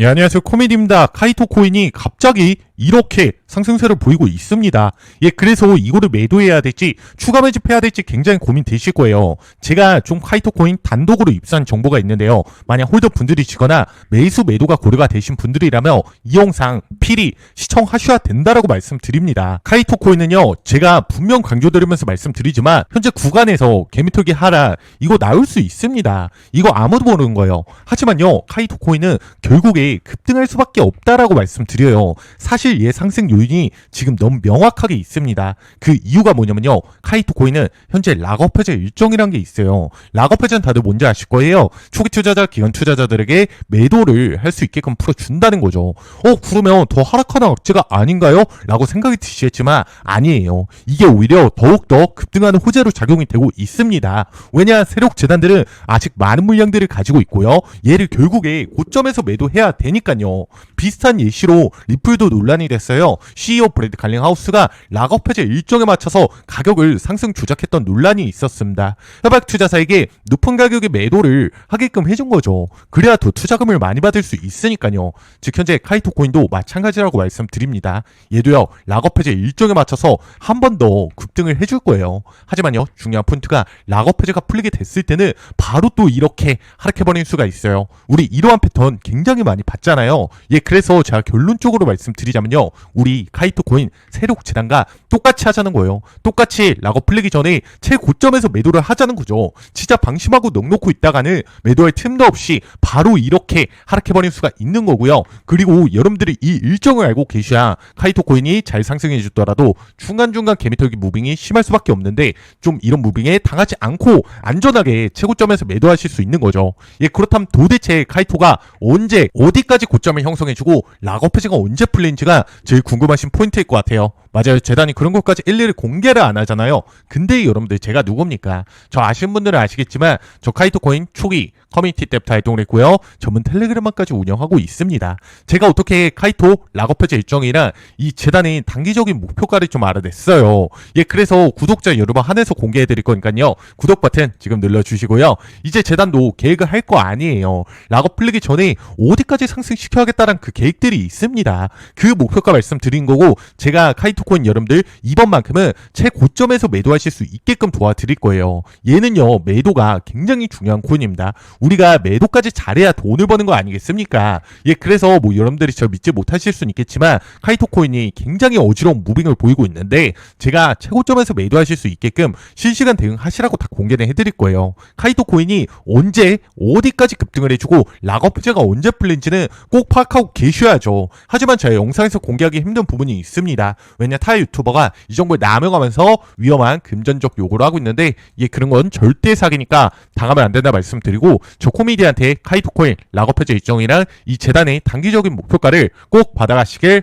예, 안녕하세요. 코미디입니다. 카이토 코인이 갑자기 이렇게 상승세를 보이고 있습니다. 예, 그래서 이거를 매도해야 될지 추가 매집해야 될지 굉장히 고민되실 거예요. 제가 좀 카이토 코인 단독으로 입수한 정보가 있는데요. 만약 홀더 분들이시거나 매수 매도가 고려가 되신 분들이라면 이 영상 필히 시청하셔야 된다라고 말씀드립니다. 카이토 코인은요, 제가 분명 강조드리면서 말씀드리지만 현재 구간에서 개미털기 하라 이거 나올 수 있습니다. 이거 아무도 모르는 거예요. 하지만요, 카이토 코인은 결국에 급등할 수밖에 없다라고 말씀드려요. 사실 얘 상승 요인이 지금 너무 명확하게 있습니다. 그 이유가 뭐냐면요. 카이토 코인은 현재 락업 해제 일정이란 게 있어요. 락업 해제는 다들 뭔지 아실 거예요. 초기 투자자, 기관 투자자들에게 매도를 할 수 있게끔 풀어준다는 거죠. 어, 그러면 더 하락하는 억제가 아닌가요? 라고 생각이 드시겠지만 아니에요. 이게 오히려 더욱더 급등하는 호재로 작용이 되고 있습니다. 왜냐, 세력 재단들은 아직 많은 물량들을 가지고 있고요. 얘를 결국에 고점에서 매도해야 되니까요. 비슷한 예시로 리플도 논란 이 됐어요. CEO 브래드 갈링하우스가 락업 해제 일정에 맞춰서 가격을 상승 조작했던 논란이 있었습니다. 협약 투자사에게 높은 가격의 매도를 하게끔 해준 거죠. 그래야 더 투자금을 많이 받을 수 있으니까요. 즉 현재 카이토 코인도 마찬가지라고 말씀드립니다. 얘도요 락업 해제 일정에 맞춰서 한 번 더 급등을 해줄 거예요. 하지만요 중요한 포인트가 락업 해제가 풀리게 됐을 때는 바로 또 이렇게 하락해버릴 수가 있어요. 우리 이러한 패턴 굉장히 많이 봤잖아요. 예 그래서 제가 결론적으로 말씀드리자면 요 우리 카이토 코인 세력 재단과 똑같이 하자는 거예요. 똑같이 락업 풀리기 전에 최고점에서 매도를 하자는 거죠. 진짜 방심하고 넉놓고 있다가는 매도할 틈도 없이 바로 이렇게 하락해버릴 수가 있는 거고요. 그리고 여러분들이 이 일정을 알고 계셔야 카이토 코인이 잘 상승해 주더라도 중간중간 개미털기 무빙이 심할 수밖에 없는데 좀 이런 무빙에 당하지 않고 안전하게 최고점에서 매도하실 수 있는 거죠. 예, 그렇다면 도대체 카이토가 언제 어디까지 고점을 형성해주고 락업 해제가 언제 풀린지가 제일 궁금하신 포인트일 것 같아요. 맞아요. 재단이 그런 것까지 일일이 공개를 안 하잖아요. 근데 여러분들 제가 누굽니까? 저 아시는 분들은 아시겠지만 저 카이토 코인 초기 커뮤니티 때부터 활동을 했고요. 전문 텔레그램만까지 운영하고 있습니다. 제가 어떻게 카이토 락업 해제 일정이랑 이 재단의 단기적인 목표가를 좀 알아냈어요. 예, 그래서 구독자 여러분 한해서 공개해 드릴 거니까요. 구독 버튼 지금 눌러주시고요. 이제 재단도 계획을 할 거 아니에요. 락업 풀리기 전에 어디까지 상승시켜야겠다는 그 계획들이 있습니다. 그 목표가 말씀드린 거고 제가 카이토 코인 여러분들 이번만큼은 최고점에서 매도하실 수 있게끔 도와드릴 거예요. 얘는요 매도가 굉장히 중요한 코인입니다. 우리가 매도까지 잘해야 돈을 버는 거 아니겠습니까? 예, 그래서 뭐 여러분들이 저 믿지 못하실 수는 있겠지만 카이토 코인이 굉장히 어지러운 무빙을 보이고 있는데 제가 최고점에서 매도하실 수 있게끔 실시간 대응하시라고 다 공개는 해드릴 거예요. 카이토 코인이 언제 어디까지 급등을 해주고 락업제가 언제 풀린지는 꼭 파악하고 계셔야죠. 하지만 제가 영상에서 공개하기 힘든 부분이 있습니다. 왜냐 타 유튜버가 이 정보를 남용하면서 위험한 금전적 요구를 하고 있는데 예 그런 건 절대 사기니까 당하면 안 된다 말씀드리고 저 코미디한테 카이토코인 락업 해제 일정이랑 이 재단의 단기적인 목표가를 꼭 받아가시길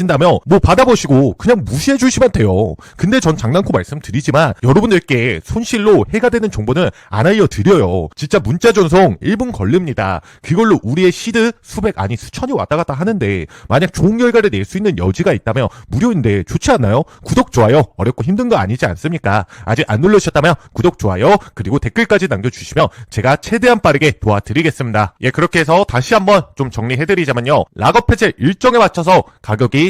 신다면 뭐 받아보시고 그냥 무시해 주시면 돼요. 근데 전 장난코 말씀드리지만 여러분들께 손실로 해가 되는 정보는 안 알려드려요. 진짜 문자 전송 1분 걸립니다. 그걸로 우리의 시드 수백 아니 수천이 왔다 갔다 하는데 만약 좋은 결과를 낼 수 있는 여지가 있다면 무료인데 좋지 않나요? 구독 좋아요 어렵고 힘든 거 아니지 않습니까? 아직 안 누르셨다면 구독 좋아요 그리고 댓글까지 남겨주시면 제가 최대한 빠르게 도와드리겠습니다. 예 그렇게 해서 다시 한번 좀 정리해드리자면요 락업 해제 일정에 맞춰서 가격이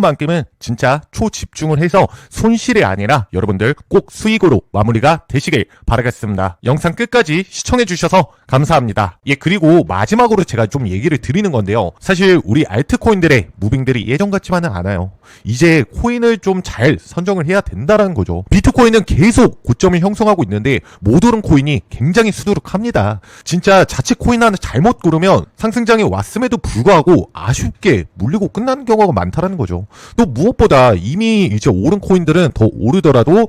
만큼은 진짜 초집중을 해서 손실이 아니라 여러분들 꼭 수익으로 마무리가 되시길 바라겠습니다. 영상 끝까지 시청해주셔서 감사합니다. 예, 그리고 마지막으로 제가 좀 얘기를 드리는 건데요. 사실 우리 알트코인들의 무빙들이 예전 같지만은 않아요. 이제 코인을 좀 잘 선정을 해야 된다라는 거죠. 비트코인은 계속 고점을 형성하고 있는데 못 오른 코인이 굉장히 수두룩합니다. 진짜 자칫 코인 하나 잘못 고르면 상승장에 왔음에도 불구하고 아쉽게 물리고 끝나는 경우가 많다라는 거죠. 또 무엇보다 이미 이제 오른 코인들은 더 오르더라도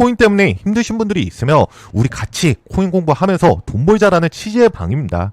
코인 때문에 힘드신 분들이 있으면 우리 같이 코인 공부하면서 돈 벌자라는 취지의 방입니다.